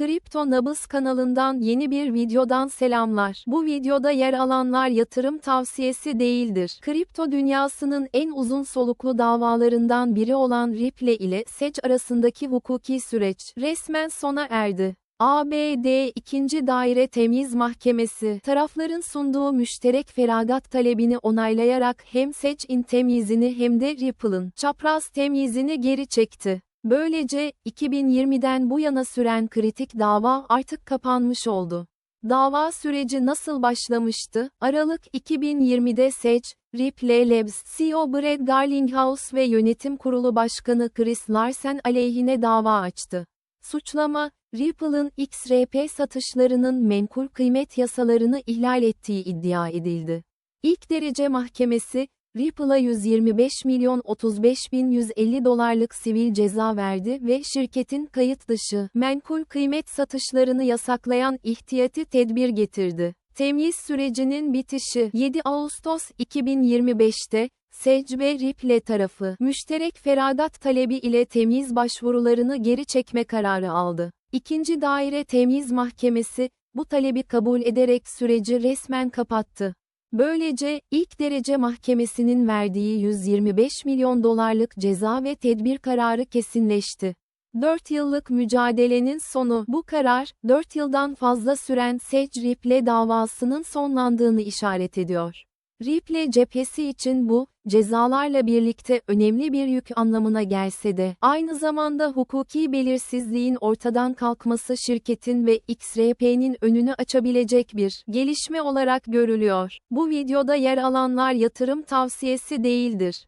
Kripto Nabız kanalından yeni bir videodan selamlar. Bu videoda yer alanlar yatırım tavsiyesi değildir. Kripto dünyasının en uzun soluklu davalarından biri olan Ripple ile SEC arasındaki hukuki süreç resmen sona erdi. ABD 2. Daire Temiz Mahkemesi, tarafların sunduğu müşterek feragat talebini onaylayarak hem SEC'in temyizini hem de Ripple'ın çapraz temyizini geri çekti. Böylece, 2020'den bu yana süren kritik dava artık kapanmış oldu. Dava süreci nasıl başlamıştı? Aralık 2020'de SEC, Ripple Labs CEO Brad Garlinghouse ve yönetim kurulu başkanı Chris Larsen aleyhine dava açtı. Suçlama, Ripple'ın XRP satışlarının menkul kıymet yasalarını ihlal ettiği iddia edildi. İlk derece mahkemesi, Ripple'a 125 milyon 35 bin 150 dolarlık sivil ceza verdi ve şirketin kayıt dışı menkul kıymet satışlarını yasaklayan ihtiyati tedbir getirdi. Temyiz sürecinin bitişi 7 Ağustos 2025'te, SEC ve Ripple tarafı, müşterek feragat talebi ile temyiz başvurularını geri çekme kararı aldı. İkinci Daire Temyiz Mahkemesi, bu talebi kabul ederek süreci resmen kapattı. Böylece, ilk derece mahkemesinin verdiği 125 milyon dolarlık ceza ve tedbir kararı kesinleşti. 4 yıllık mücadelenin sonu, bu karar, 4 yıldan fazla süren SEC Ripple davasının sonlandığını işaret ediyor. Ripple cephesi için bu, cezalarla birlikte önemli bir yük anlamına gelse de, aynı zamanda hukuki belirsizliğin ortadan kalkması şirketin ve XRP'nin önünü açabilecek bir gelişme olarak görülüyor. Bu videoda yer alanlar yatırım tavsiyesi değildir.